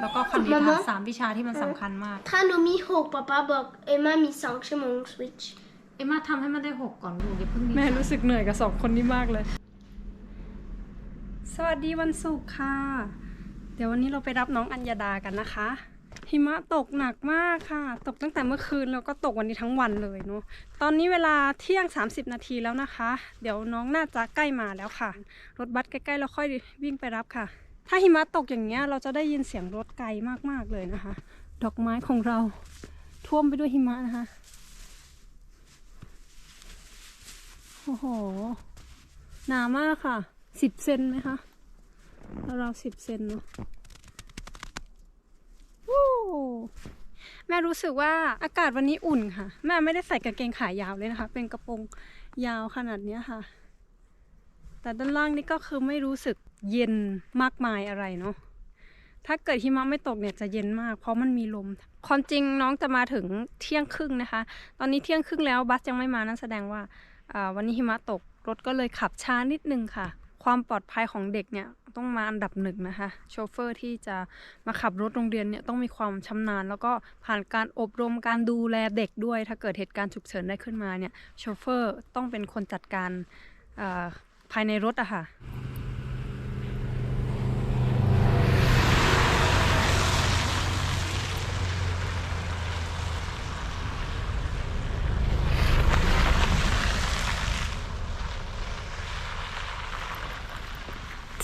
แล้วก็คณิตมาม่าค่ะสามวิชาที่มันสำคัญมาก ถ้าหนูมีหกป๊าป๊าบอกเอ็มมามีสองชั่วโมงสวิตช์เอ็มมาทำให้มันได้หกก่อนลูกอย่าเพิ่งแม่รู้สึกเหนื่อยกับสองคนนี้มากเลย สวัสดีวันศุกร์ค่ะ เดี๋ยววันนี้เราไปรับน้องอัญญาดากันนะคะ หิมะตกหนักมากค่ะ ตกตั้งแต่เมื่อคืนแล้วก็ตกวันนี้ทั้งวันเลยเนาะตอนนี้เวลาเที่ยง 30 นาทีแล้วนะคะ เดี๋ยวน้องน่าจะใกล้มาแล้วค่ะ รถบัสใกล้ๆแล้วค่อยวิ่งไปรับค่ะ ถ้าหิมะตกอย่างเงี้ย เราจะได้ยินเสียงรถไกลมากๆเลยนะคะ ดอกไม้ของเราท่วมไปด้วยหิมะนะคะ โอ้โห หนามากค่ะ สิบเซนไหมคะเราสิบเซนเนาะวู้แม่รู้สึกว่าอากาศวันนี้อุ่นค่ะ แม่ไม่ได้ใส่กางเกงขายาวเลยนะคะ เป็นกระโปรงยาวขนาดเนี้ยค่ะ แต่ด้านล่างนี่ก็คือไม่รู้สึกเย็นมากมายอะไรเนาะถ้าเกิดหิมะไม่ตกเนี่ยจะเย็นมาก เพราะมันมีลม ความจริงน้องจะมาถึงเที่ยงครึ่งนะคะ ตอนนี้เที่ยงครึ่งแล้วบัสยังไม่มานั่นแสดงว่าวันนี้หิมะตกรถก็เลยขับช้านิดนึงค่ะ ความปลอดภัยของเด็กเนี่ยต้องมาอันดับหนึ่งนะคะ โชเฟอร์ที่จะมาขับรถโรงเรียนเนี่ยต้องมีความชำนาญ แล้วก็ผ่านการอบรมการดูแลเด็กด้วย ถ้าเกิดเหตุการณ์ฉุกเฉินได้ขึ้นมาเนี่ยโชเฟอร์ต้องเป็นคนจัดการอ่า ภายในรถอะค่ะ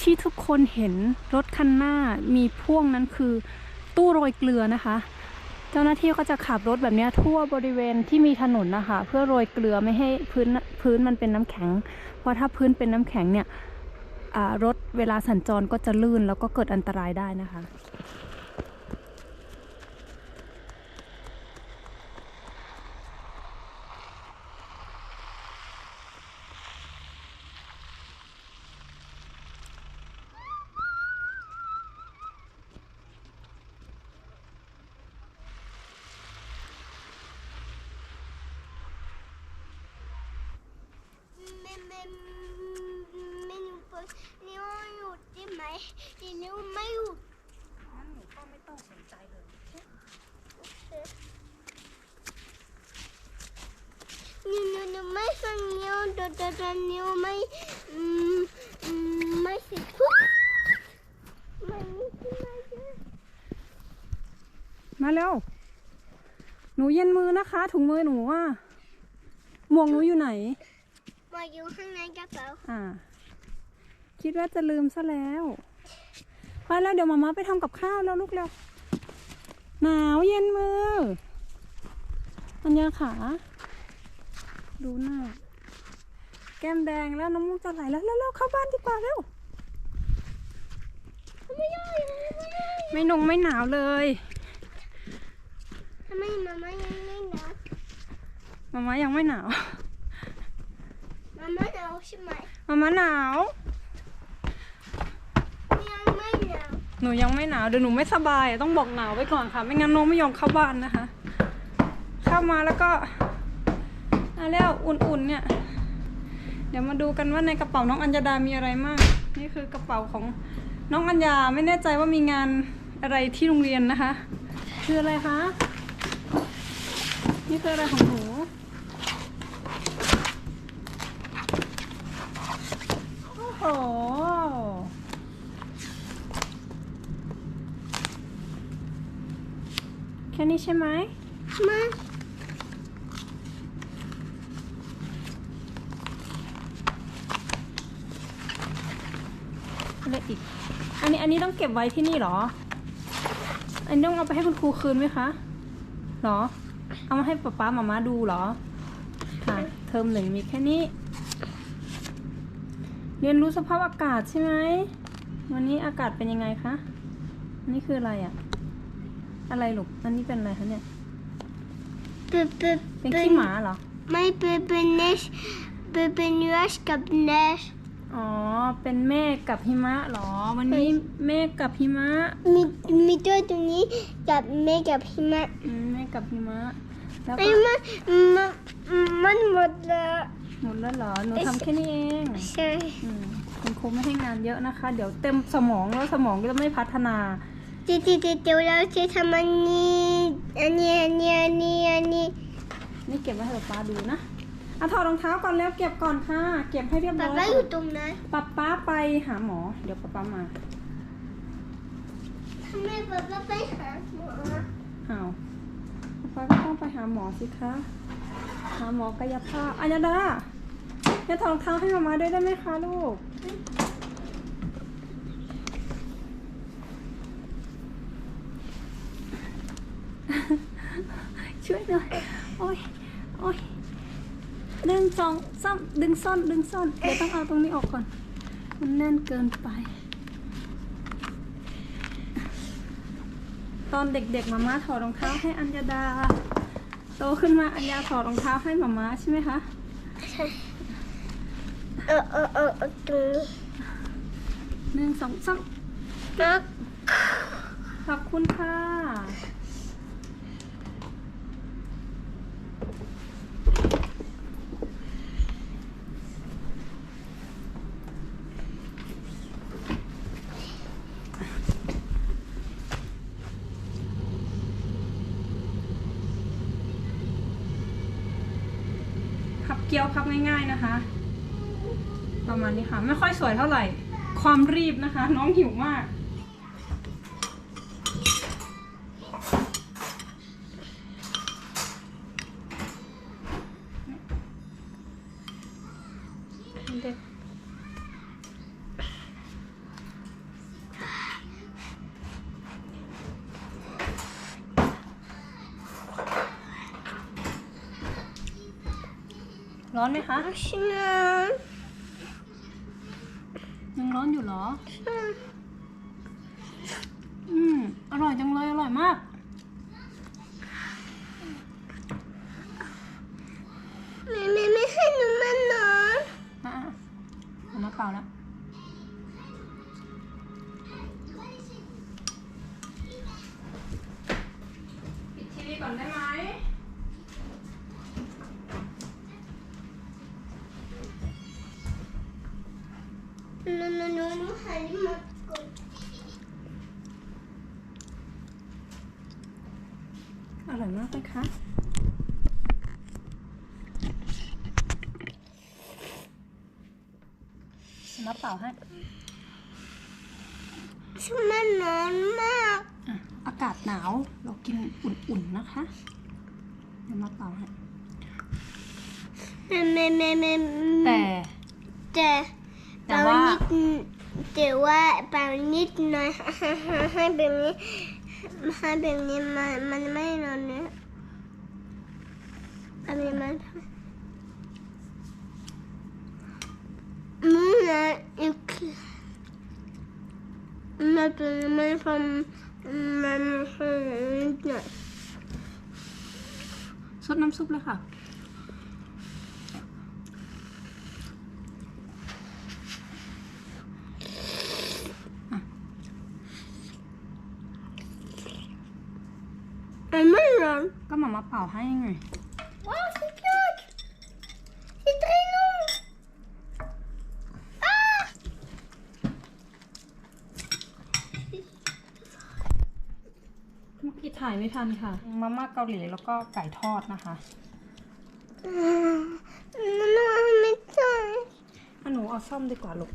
ที่ทุกคนเห็นรถคันหน้ามีพ่วงนั้นคือตู้โรยเกลือนะคะ เจ้าหน้าที่ก็จะขับรถแบบนี้ทั่วบริเวณที่มีถนนนะคะเพื่อโรยเกลือไม่ให้พื้นพื้นมันเป็นน้ำแข็ง เพราะถ้าพื้นเป็นน้ำแข็งเนี่ยรถเวลาสัญจรก็จะลื่นแล้วก็เกิดอันตรายได้นะคะ แม่แม่แม่หนูเปิดนิ้วหยุดได้ไหมนิ้วไม่หยุดงั้นหนูก็ไม่ต้องสนใจเลยนิ้วนิ้วนิ้วไม่ฟังนิ้วดดดดนิ้วไม่อืมอืมไม่สิทุกมันนี่คือไม่ใช่มาเร็วหนูเย็นมือนะคะ ถุงมือหนูอะหมวกหนูอยู่ไหน มาอยู่ข้างในกระเป๋าอ่า คิดว่าจะลืมซะแล้วไปแล้วเดี๋ยวมาม่าไปทำกับข้าวแล้วลูกเร็วหนาวเย็นมืออัญญาขา ดูหน้า แก้มแดงแล้วน้ำมูกจะไหลแล้วเร็วๆเข้าบ้านดีกว่าเร็วไม่ย่อยไม่ย่อยไม่นงไม่หนาวเลยทำไมมาม่ายังไม่หนาวมาม่ายังไม่หนาว มาม่าหนาวใช่ไหมมาม่าหนาว ยังไม่หนาวหนูยังไม่หนาวเดี๋ยวหนูไม่สบายอะต้องบอกหนาวไว้ก่อนค่ะ ไม่งั้นน้องไม่ยอมเข้าบ้านนะคะ เข้ามาแล้วก็อะแล้วอุ่นๆเนี่ย เดี๋ยวมาดูกันว่าในกระเป๋าน้องอัญญาดามีอะไรมากนี่คือกระเป๋าของน้องอัญญาไม่แน่ใจว่ามีงานอะไรที่โรงเรียนนะคะ คืออะไรคะ นี่คืออะไรของหนู โอ้โห แค่นี้ใช่ไหมมาอะไรอีก อันนี้อันนี้ต้องเก็บไว้ที่นี่เหรอ อันนี้ต้องเอาไปให้คุณครูคืนไหมคะเหรอ เอามาให้ป๊าป๊ามาม่าดูเหรอค่ะเทอมหนึ่งมีแค่นี้ เรียนรู้สภาพอากาศใช่ไหมวันนี้อากาศเป็นยังไงคะอันนี้คืออะไรอะอะไรลูกอันนี้เป็นอะไรคะเนี่ยเปิดเปิดเป็นขี้หมาเหรอ ไม่เป็นเป็นเนชเป็นเป็นยูสกับเนชอ๋อ เป็นเมฆกับหิมะเหรอ วันนี้เมฆกับหิมะ มีมีตัวตรงนี้กับเมฆกับหิมะอืมเมฆกับหิมะแล้วไอ้ก็มันมันมันหมดแล้ว หมดแล้วเหรอหนูทำแค่นี้เองใช่อืมคุณครูไม่ให้งานเยอะนะคะ เดี๋ยวเต็มสมองแล้วสมองก็จะไม่พัฒนาเดี๋ยวเดี๋ยวเดี๋ยวเราจะทำอันนี้อันนี้อันนี้อันนี้อันนี้นี่เก็บไว้ให้ป๊าดูนะอะถอดรองเท้าก่อนแล้วเก็บก่อนค่ะ เก็บให้เรียบร้ป๊าอยป๊าก่ออยู่นตรงนั้นป๊าป๊าไปหาหมอ เดี๋ยวป๊าป๊ามาทำไมป๊าป๊าไปหาหมออ้าวป๊าป๊าก็ต้องไปหาหมอสิคะ หาหมอกายภาพอัญญาดาเนี่ยถอดรองเท้าให้มามาด้วยได้ไหมคะลูกช่วยหน่อย โอ้ย โอ้ย ดึงสองซ้ำดึงซ่อนดึงซ่อน เดี๋ยวต้องเอาตรงนี้ออกก่อน มันแน่นเกินไป ตอนเด็กๆมาม่าถอดรองเท้าให้อัญญาดา โตขึ้นมาอัญญาถอดรองเท้าให้มาม้าใช่ไหมคะเออเออเออเออตรงนี้หนึ่งสองสามนะขอบคุณค่ะ พับเกี๊ยวพับง่ายๆนะคะ ประมาณนี้ค่ะ ไม่ค่อยสวยเท่าไหร่ ความรีบนะคะ น้องหิวมาก เด็กร้อนไหมคะร้อนอยู่เหรอ อืม อร่อยจังเลย อร่อยมาก ไม่ไม่ไม่ให้หนูมันนอน อะอะเอามาเปล่า แล้วปิดทีวีก่อนได้ไหมหนูหนูหนูหนูหันมากดอร่อยมากเลยคะเอามาเปล่าให้ฉันมันนอนมากอะอากาศหนาวเรากินอุ่นๆนะคะเดี๋ยวมาเปล่าให้ไม่ไม่ไม่ไม่แต่ แต่แต่ว่านิดแต่ว่าบางนิดหน่อยให้แบบนี้ให้แบบนี้มันมันไม่นอนเนี่ยอันนี้มันมึงนะอีก มันเป็นมันทำมันเป็นนิดหน่อยซดน้ำซุปเลยค่ะ มันไม่นอนก็มามาเป่าให้ไง Wow, c'est cute C'est très long Ah เมื่อกี้ถ่ายไม่ทันค่ะ มาม่าเกาหลีแล้วก็ไก่ทอดนะคะ Non, mais ça อะหนูเอาซ่อมดีกว่าลูก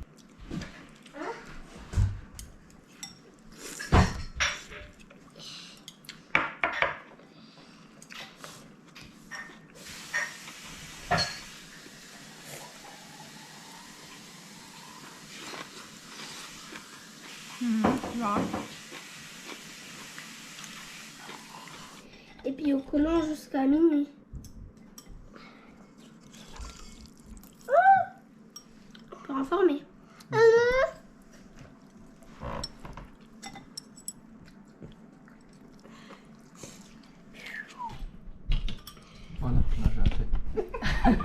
Et puis on prolonge jusqu'à minuit. Pour informer. Voilà, là j'ai fait.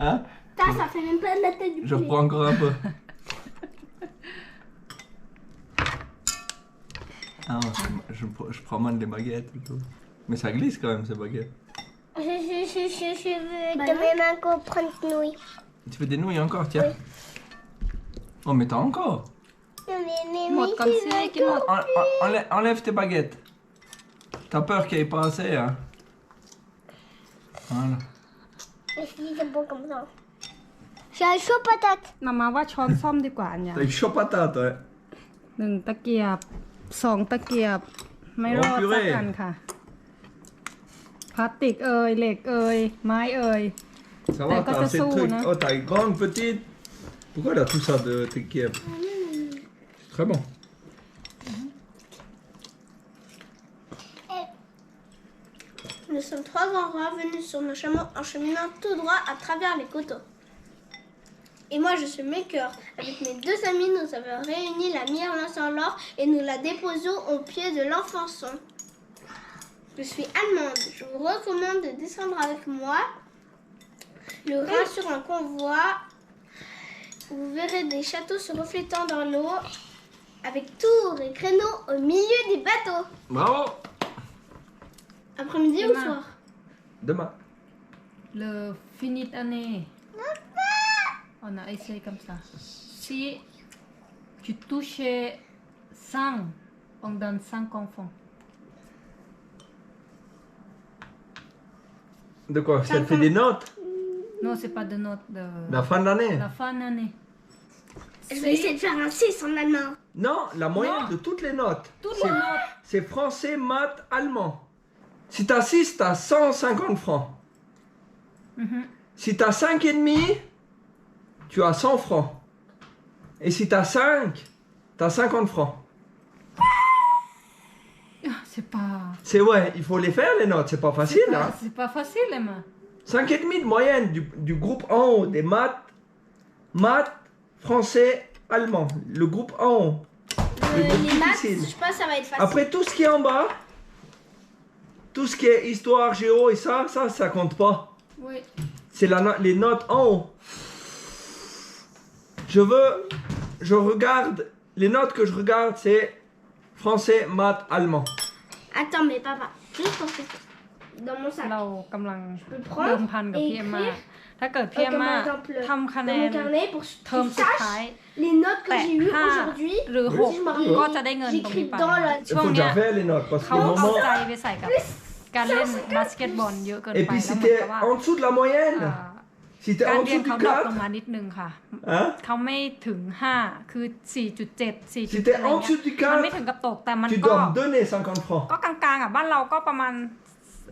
hein Ça, ça fait même pas de la tête du Je poulet. reprends encore un peu. Prends moins des baguettes et tout. Mais ça glisse quand même ces baguettes. Je, je, je, je, je veux de mes mains qu'on prenne nouilles. Tu veux des nouilles encore, tiens. Oh, mais t'as encore. Mais, mais, หมด mais ก่อน c'est สิกินหมด En- en- enlève, enlève tes baguettes. T'as peur qu'il n'y ait pas assez, hein Voilà. Mais si c'est bon comme ça. J'ai un chaud patate. มามาว่าช้อนซ่อมดีกว่าอันเนี้ย T'as une chaud patate, ouais. หนึ่งตะเกียบสองตะเกียบ ไม่รอด โอ้ สัก purée อันค่ะ พลาสติกเอ่ยเหล็กเอ่ยไม้เอ่ย Ça T'as va, quand t'as t'as assez de sous, trucs. non Oh, t'as une grande, petite. Pourquoi elle a tout ça de tes Kiev C'est très bon. Nous sommes trois enfants venus sur nos chemins en cheminant tout droit à travers les coteaux. Et moi, je suis Maker. Avec mes deux amis, nous avons réuni la myrmeuse en l'or et nous la déposons au pied de l'enfant son. Je suis allemande. Je vous recommande de descendre avec moi le Rhin sur un convoi. Vous verrez des châteaux se reflétant dans l'eau avec tours et créneaux au milieu des bateaux. Bravo Après-midi ou soir? Demain. Le finit année. On a essayé comme ça. Si tu touches 5, on donne 5 enfants. De quoi? Elle fait des notes? Non, c'est pas de note de La fin de l'année la fin d'année. Je vais essayer de faire un 6 en allemand. Non, la moyenne Non. de toutes les notes. Toutes C'est- les notes. C'est français, maths, allemand. Si t'as 6, t'as 150 francs. Mhm. Si t'as 5 et demi, tu as 100 francs. Et si t'as 5, t'as 50 francs. Ah, C'est pas. C'est ouais, il faut les faire les notes, c'est pas facile. C'est pas, Hein. c'est pas facile, Emma. 5 et demi de moyenne du, du groupe en haut des maths, maths, français, allemand. Le groupe en haut. Le Euh, groupe les maths, difficile. je pense que ça va être facile. Après tout ce qui est en bas, tout ce qui est histoire, géo et ça, ça, ça compte pas. Oui. C'est la les notes en haut Je veux, je regarde, les notes que je regarde, c'est français, maths, allemand. Attends, mais papa, juste pour que dans mon sac. เรากำลัง peux prendre เดิมพันกับ et พี่เอ็มมา écrire ถ้าเกิดพี่เอ็ม comme มา par exemple ทำคะ dans แน mon น carnet pour เทอม que tu สุด saches ท้าย les notes que แตะ j'ai eues ห้า aujourd'hui. หรือหก je me rappelle. ก็จะได้เงินตรงนี้ J'écris ไป dans la- Il ช่วง faut เนี้ย déjà faire les notes parce เขา qu'au เอา moment. ใจไปใส่กับการเล่นบาสเกตบอลเยอะเกิน Et ไป puis แล้ว si เหมือน t'es กับว่า en dessous de la moyenne, อ่ า si t'es การ en เรียน dessous เขา du ดรอปลง 4, มานิดนึงค่ะ hein, เขาไม่ถึง 5 คือ 4.7 4 si t'es อะไร en เงี้ dessous du ยมันไม่ 4, ถึงกับตกแต่มัน tu ก็ dois me donner 50 francs. ก็กลางๆอะบ้านเราก็ประมาณ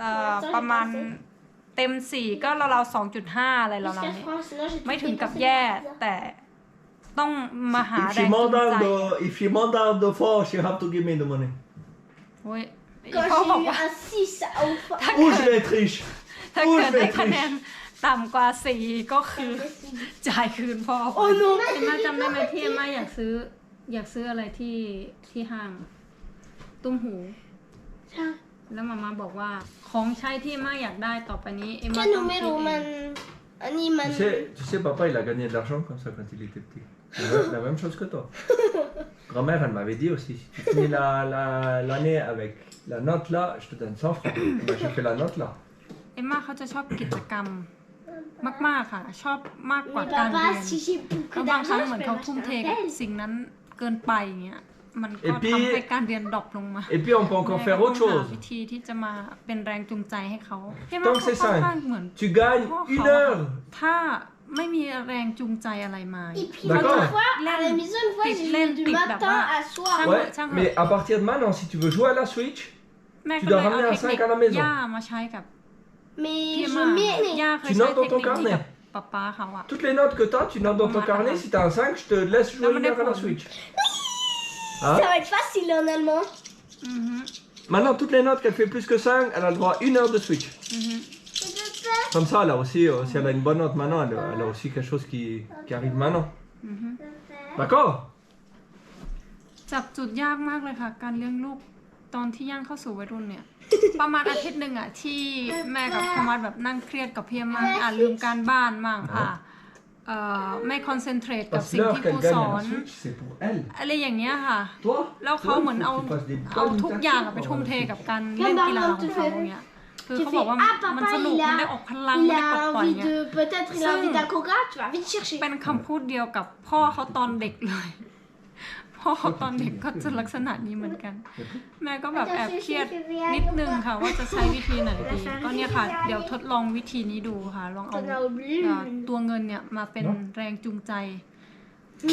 เอ่อประมาณเต็ม 4 ก็เราๆ2.5 อะไรเรา Jusqu'à ๆนี้ France, sinon j'ai ไม่ tout ถึงกับ dépensé แย่ dans la pizza. แต่ต้องมาหา If แร she งจูงใจ mandat de, if she mandat de force, you have to give me the money. โอ้ย Quand เขาบอก j'ai eu ว่า un 6 au fond. ถ้า Ou เกิ je ด les triche. ถ้า Ou เกิด je ได้ les คะแนน triche. ต่ำกว่า4ก็คือจ่ายคืนพ่อ Oh non เอ็มมาจำได้ไหมที่เอ็มมาอยากซื้อ อยากซื้ออะไรที่ที่ห้าง ตุ้มหูแล้วมาม่าบอกว่าของใช้ที่เอ็มมาอยากได้ต่อไปนี้เอ็มมา Quel ต้องคิด numéro เอง man Animal. Tu sais, tu sais, papa, il a gagné de l'argent comme ça quand il était petit. La même, la même chose que toi. Grand-mère, elle m'avait dit aussi, si tu finis la- la- l'année avec la note là, je te donne 100 francs. Ben, j'ai fait la note là. เอ็มมาเขาจะชอบกิจกรรม มาก ๆ ค่ะ ชอบมากกว่า Mais การเรีย papa, น si j'ai แล้ว beaucoup บางครั้ง d'argent, เหมือน je เขา peux ทุ่มเท m'acheter กับ un tel. สิ่งนั้นเกินไปอย่างเงี้ยมันก็ Et puis- ทำให้การเรียนดรอปลงมา Et puis, on peut encore แม่ faire ก็ autre ต้องหา chose. วิธีที่จะมาเป็นแรงจูงใจให้เขาพี่ต้ว่าองเขา c'est ค่อน ça. ข้างเหมือน Tu gagnes Oh, une oh. heure. ถ้าไม่มีแรงจูงใจอะไรมา Et puis D'accord. une fois, à la Laine, maison, une fois, pipe, j'ai laine, joué du pipe, matin là-bas. à soir. Ah, Ouais, tiens, mais à partir de maintenant, si tu veux jouer à la Switch, แม่ Tu ก็ dois เลยเอา ramener un เทคนิค sac à la maison. ย่ามาใช้กับ Mais พี่ je มา mets. ย่าเคย Tu ใช้ notes เท dans ค ton นิคนี้ carnet. กับป๊าป๊าเขาอะ toutes les notes que tu as, tu notes dans ton Ah, carnet. ah. Si tu as un 5, je te laisse jouer Non, mais une heure à la d'accord. Switch. Ça Hein va être facile en allemand. อือฮึ Maintenant, toutes les notes qu'elle fait plus que 5, elle a le droit à une heure de Switch. อือฮึ Comme ça, elle a aussi, euh, si elle a une bonne note maintenant, elle, elle a aussi quelque chose qui, qui arrive maintenant. อือฮึ D'accord จับจุดยากมากเลยค่ะ การเลี้ยงลูกตอนที่ย่างเข้าสู่วัยรุ่นเนี่ย ประมาณอาทิตย์หนึ่งอะที่แม่กับพ่อมัดแบบนั่งเครียดกับพี่มั่งอะลืมการบ้านมั่งอะเอ่อไม่คอนเซนเทรตกับ Parce que สิ่ง l'heure ที่ค qu'elle รู gagne ส à อ la น Switch, c'est pour elle. อะไรอย่างเงี้ยค่ะ Toi แล้วเขาเหมือนเอา toi, il faut que tu passes des เอา bonnes ทุกอย่างอะ tactiques ไป pour ทุ่ม avoir- เทกับการเล่นกีฬาของเขาอย่างเงี้ยคือ Tu เขาบอก fais ว่า Ah มัน papa สนุก il มันได้ a ออกพลัง il มันได้ปลด a ปล่อย envie เงี้ย de peut-être il a envie d'un coca, tu vas vite chercher. เป็นคำพูดเดียวกับพ่อเขาตอนเด็กเลย พ่อเขาตอนเด็กก็จะลักษณะนี้เหมือนกัน แม่ก็แบบแอบเครียดนิดนึงค่ะ ว่าจะใช้วิธีไหนดี ก็เนี่ยค่ะ เดี๋ยวทดลองวิธีนี้ดูค่ะ ลองเอา T'en as oublié อ่า une. ตัวเงินเนี่ยมาเป็นแรงจูงใจ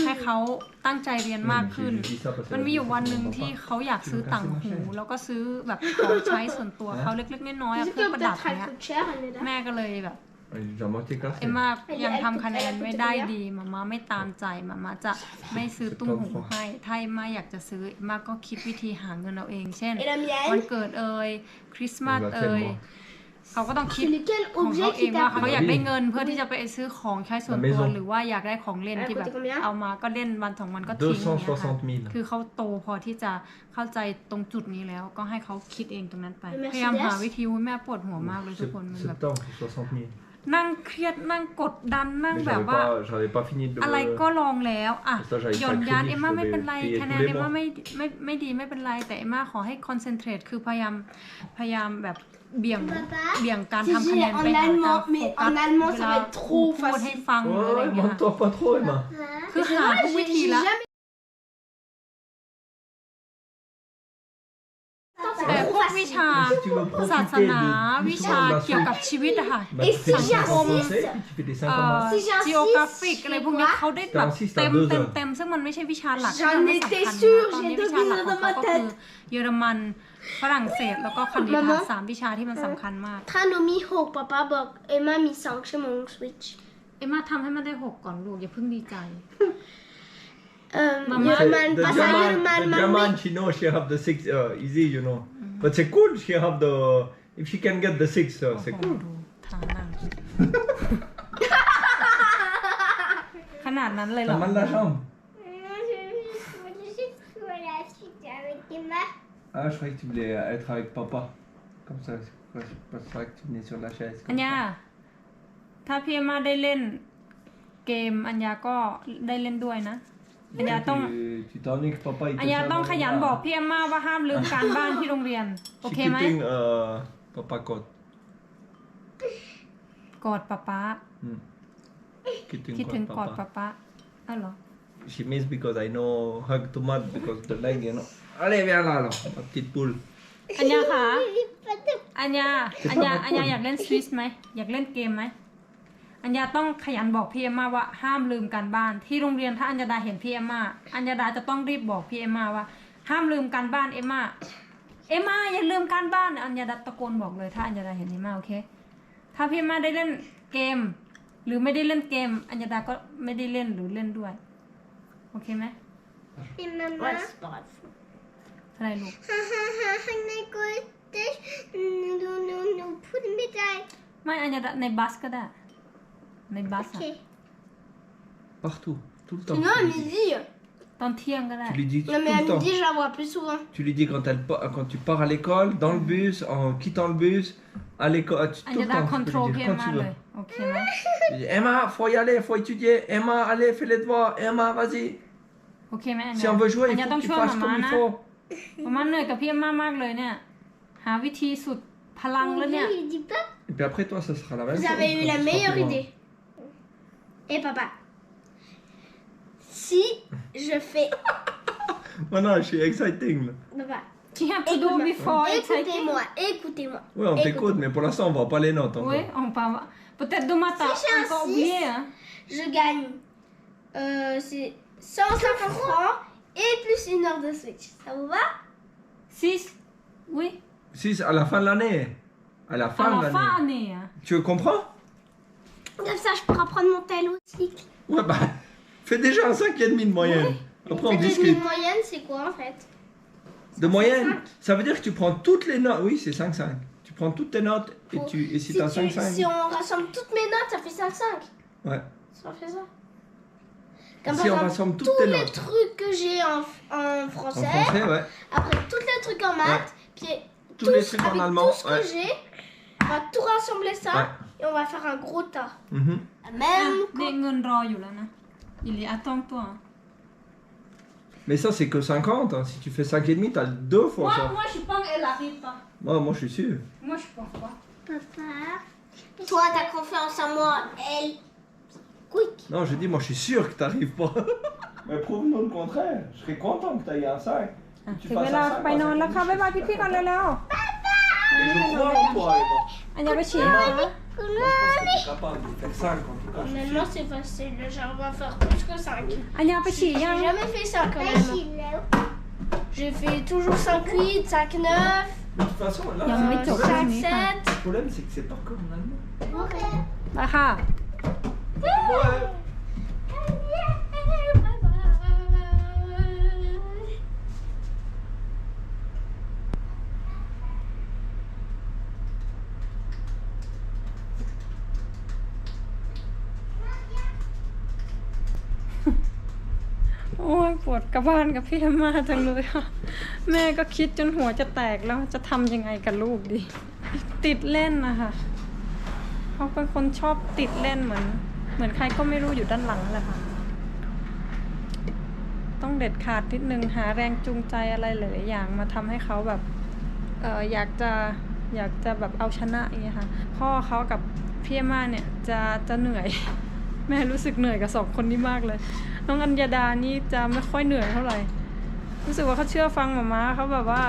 ให้เขาตั้งใจเรียนมากขึ้น J'ai dit ça parce que มันมีอยู่วันหนึ่ง je comprends ที่ pas. เขาอยากซื้อต่างหู แล้วก็ซื้อแบบของใช้ส่วนตัวเขาเล็กๆน้อยๆอะ Est-ce เครื่อง que ประดับ peut-être elle เนี้ย coûte cher, elle est là แม่ก็เลยแบบ J'ai déjà moitié cassé. เอ็มมายัง Elle- elle ทำคะแนน coûte- elle ไม่ได้ coûte ดีมาม่าไม่ตามใจมาม่าจะไม่ซื้อตุ้มหูให้ถ้าเอ็มมาอยากจะซื้อเอ็มมาก็คิดวิธีหาเงินเอาเอง เช่น Et la วัน mienne เกิดเอ่ยคริสต์มาส Elle va เอ่ย tellement. เขาก็ต้องคิด C'est lequel ของเขา objet เอ qui ง t'a ว่าเขา plu อยากได้เงินเพื่อที่จะไปซื้อของใช้ส่วนตัว La maison หรือว่าอยากได้ของเล่น Elle a ที่แบบ coûté combien เอามาก็เล่นวันสองวันก็ทิ้งอย่างเงี้ยค่ะ260 000. คือเขาโตพอที่จะเข้าใจตรงจุดนี้แล้วก็ให้เขาคิดเองตรงนั้นไป Mercedes พยายามหาวิธีอุ๊ยแม่ปวดหัวมากเลยทุกคนมันแบบ Septembre, 60 000. นั่งเครียดนั่งกดดันนั่ง Mais แบบ j'avais ว่า pas, j'avais pas fini de. อะไรก็ลองแล้วอะ Ça, j'avais หย่อน pas ยาน crédit, เอ็มม่า je ไม่เป็นไร devais payer คะแนน tous les เอ็มม่า mois. ไม่ไม่ไม่ดีไม่เป็นไร แต่เอ็มม่าขอให้คอนเซนเทรตคือพยายามพยายามแบบเบี่ยง Papa เบี่ยงการ Si ทำคะแนน j'ai ไป en หาการ allemand, โฟ mais กัส en allemand เว ça ลา va être ครู trop พูดให้ facile. ฟังหรืออะไร Ouais, อย่างเงี้ย montre-toi pas trop, Emma. คือหาทุกวิธี J'ai ละ jamais แต่พว วิชา Si tu veux ศา profiter สนา de วิชา doucement de la เกี่ยวกับ suite, ชีวิตอะค่ะ bah, Et tu si fais des cinq en j'insiste français, puis tu fais des 5 en เอ่อ maths. Si j'insiste, geographic อะไรพวกเนี้ย je sais เขาได้แบบ J'insiste à เต็ม deux เต็ม heures. เต็มซึ่งมันไม่ใช่วิชาหลัก J'en ที่ทำให้ étais สำคัญ sûre, นะตอนนี้ j'ai วิชาหลักของ deviné เขา dans ก็ ma คือ tête. เยอรมันฝรั่งเศสแล้วก็คณิตศาสต Maman ร์สามวิชาที่มันสำคัญมาก Tranomi ho, papa bok. Emma mi 5 chez mon switch. เอ็มมาทำให้มันได้หกก่อนลูกอย่าเพิ่งดีใจ Euh, Maman. German, The pas ça, German, German, the mommy. German, she knows she have the six uh, easy, you know. But c'est cool, she have the. If she can get the six, uh, โอ้ c'est โห cool. ดูท่านั่งขนาดนั้นเลยเหรอ T'as mal la jambe Je voulais juste jouer la suite avec Emma. Ah, je croyais que tu voulais être avec papa. Comme ça, c'est ouais, c'est pas ça que tu venais sur la chaise. อัญ Comme ญา ça. ถ้าพี่เอ็มมาได้เล่นเกมอัญญาก็ได้เล่นด้วยนะ อัญญาต้อง Tu, tu t'ennuies que papa il te อัญญา serve ต้อง dans ขยัน la- บอกพี่เอ็มมาว่าห้ามลืมการบ้านที่โรงเรียน โอเคไหม Chiquiting, uh, papa code. กอดป๊าป๊า Hmm. Chiquiting คิดถึง code กอด papa. ป๊าป๊าอ้าวเหรอ She miss because I know hug too much because the leg, you know. Allez, viens là, là, ma petite poule. อัญญาคะอัญญาอัญญาอัญญาอยากเล่นสวิสไหมอยากเล่นเกมไหม อัญญาต้องขยันบอกพี่เอ็มมาว่าห้ามลืมการบ้าน ที่โรงเรียนถ้าอัญญาดาเห็นพี่เอ็มมาอัญญาดาจะต้องรีบบอกพี่เอ็มมาว่า ห้ามลืมการบ้านเอ็มมาเอ็มมาอย่าลืมการบ้านอัญญาดาตะโกนบอกเลย ถ้าอัญญาดาเห็นเอ็มมาโอเค ถ้าพี่เอ็มมาได้เล่นเกม หรือไม่ได้เล่นเกม อัญญาดาก็ไม่ได้เล่นหรือเล่นด้วยโอเคไหม Et maman. Ouais, c'est pas grave. อะไรลูก Nous, nous, nous, pour une médaille. ไม่อัญญาดาในบัสก็ได้ ในบัสอะ Ok. Partout, tout le temps. Sinon, à tu, lui dis. midi. ตอนเที่ยงก็ได้ Tu lui dis Non, mais tout à le temps. midi, je la vois plus souvent. Tu lui dis quand, elle, pa- quand tu pars à l'école, dans le bus, en quittant le bus, à l'école, tu- อัญ tout ญา le ดา temps. คอน Tu โทร peux ล lui พี่ dire เอ็ม quand มา tu เล veux. ย โอเคไหม Tu dis, Emma, faut y aller, faut étudier. Emma, allez, fais les devoirs. Emma, vas-y. โอเคไหมอัญ Si ญา on veut jouer, อัญ il ญา faut ต้อง que tu ช่วย fasses มา comme ม่า il นะ faut. มาม่าเหนื่อยกับพี่เอ็มมามากเลยเนี่ย หาวิธีสุดพลังแล้วเนี่ย Il dit pas. Et puis après, toi, ça sera la même Vous chose. avez eu quand la tu seras meilleure plus grand. idée. Et papa. Si je fais. Maintenant, je suis exciting. Papa. Écoutez-moi, écoutez-moi. Ouais, on Écoute. t'écoute, mais pour l'instant, on voit pas les notes encore. Oui, on parle. Peut-être demain t'as Si j'ai un encore six. oublié. Hein? Je gagne. Euh, c'est 150 francs et plus une heure de switch. Ça vous va? 6 Oui. Si, c'est à la fin de l'année. À la fin À de la l'année. hein. Tu comprends? Comme ça, je pourrai apprendre mon cycle. Ouais, bah, fais déjà un 5,5 de moyenne. Après, on discute. une moyenne, c'est quoi en fait? De moyenne, ça veut dire que tu prends toutes les notes. Oui, c'est 5,5. Tu prends toutes tes notes et, Faut- tu, et si si, tu as tu- 5,5. si on rassemble toutes mes notes, ça fait 5-5. Ouais. Ça fait ça. Comme Si on exemple, rassemble toutes tous tes les notes. trucs que j'ai en, en En français, français, ouais. après tous les trucs en maths, puis Tous tous- les trucs en allemand. tout ce que Ouais. j'ai, on va tout rassembler ça Ouais on va faire un gros tas. Mm -hmm. Même quand... Il est à temps pas. Mais ça, c'est que 50. Hein. Si tu fais 5,5, t'as deux fois moi. Moi, je pense qu'elle arrive pas. Moi, moi, je suis sûr. Moi, je pense pas. Toi, t'as confiance en moi. Elle. Quick. Non, je dis, moi, je suis sûr que t'arrives pas. Mais prouve-nous le contraire. Je serais content que t'ailles à 5. Tu fasses un 5. Et je crois en toi, Emma. ๆอันยาไปฉี่นะ Moi, je pense que t'es capable de faire 5 en tout cas. je suis Honnêtement, c'est facile. Genre, on va faire plus que 5. อันยาไปฉี่ยัง J'ai jamais fait ça quand même. J'ai fait toujours 5 8, 5 9, De toute façon, là, Il y a un le mec qui euh, regarde. 5 7. problème, c'est que c'est pas comme maintenant. ไปค่ะ Ouais. โอ้ยปวดกระบ้านกับพี่เอ็มมาจังเลยค่ะ แม่ก็คิดจนหัวจะแตกแล้วจะทำยังไงกับลูกดี ติดเล่นนะคะเขาเป็นคนชอบติดเล่นเหมือน เหมือนใครก็ไม่รู้อยู่ด้านหลังแหละค่ะ ต้องเด็ดขาดนิดนึงหาแรงจูงใจอะไรหลายๆอย่างมาทำให้เขาแบบเอออยากจะอยากจะแบบเอาชนะอย่างเงี้ยค่ะ พ่อเขากับพี่เอ็มมาเนี่ยจะจะเหนื่อย แม่รู้สึกเหนื่อยกับสองคนนี้มากเลย น้องอัญญาดานี่จะไม่ค่อยเหนื่อยเท่าไหร่ รู้สึกว่าเขาเชื่อฟังหมาม้าเขาแบบว่า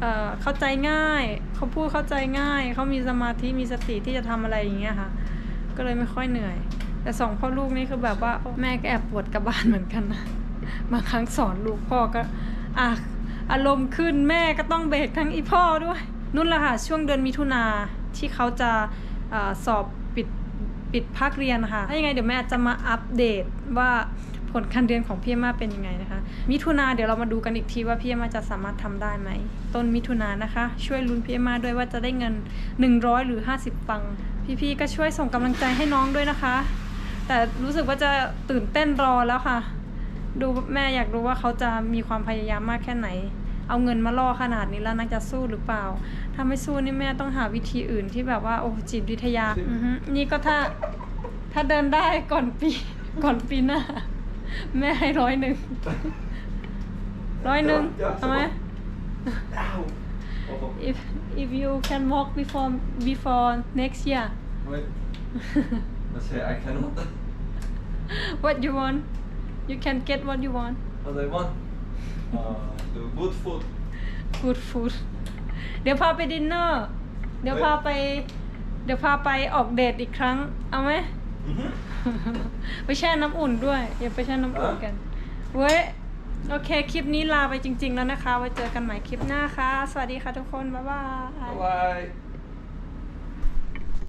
เอ่อเข้าใจง่าย เขาพูดเข้าใจง่าย เขามีสมาธิมีสติที่จะทำอะไรอย่างเงี้ยค่ะ ก็เลยไม่ค่อยเหนื่อย แต่สองพ่อลูกนี่คือแบบว่าแม่ก็แอบปวดกระบาลเหมือนกันนะบางครั้งสอนลูกพ่อก็อะอารมณ์ขึ้นแม่ก็ต้องเบรกทั้งอีพ่อด้วย นุ่นละค่ะช่วงเดือนมิถุนาที่เขาจะออสอบปิดปิดภาคเรียนค่ะ ถ้ายังไงเดี๋ยวแม่จะมาอัปเดตว่า ผลการเรียนของพี่เอมมาเป็นยังไงนะคะ มิถุนาเดี๋ยวเรามาดูกันอีกทีว่าพี่เอมมาจะสามารถทำได้ไหม ต้นมิถุนานะคะ ช่วยลุ้นพี่เอมมาด้วยว่าจะได้เงิน 100 หรือ 50 ฟัง พี่ๆก็ช่วยส่งกำลังใจให้น้องด้วยนะคะ แต่รู้สึกว่าจะตื่นเต้นรอแล้วค่ะ ดูแม่อยากรู้ว่าเขาจะมีความพยายามมากแค่ไหน เอาเงินมาล่อขนาดนี้แล้วนางจะสู้หรือเปล่า ถ้าไม่สู้นี่แม่ต้องหาวิธีอื่นที่แบบว่าโอ้จิตวิทยาอือฮึนี่ก็ถ้าถ้าเดินได้ก่อนปีก่อนปีหน้า แม่ให้ร้อยหนึ่งร้อยหนึ่งเอาไหม Ow. Pardon. if if you can walk before before next year Ouais. Bah, c'est I cannot. what you want you can get what you want What I want. Uh, the good food. good food เดี๋ยวพาไปดินเนอร์ เดี๋ยวพาไป เดี๋ยวพาไปออกเดทอีกครั้ง เอาไหม Mhm. ไปแช่น้ำอุ่นด้วย อย่าไปแช่น้ำอุ่นกันเว้ยโอเค คลิปนี้ลาไปจริง ๆ แล้วนะคะ ไว้เจอกันใหม่คลิปหน้าค่ะ สวัสดีค่ะทุกคน บ๊ายบาย Bye bye.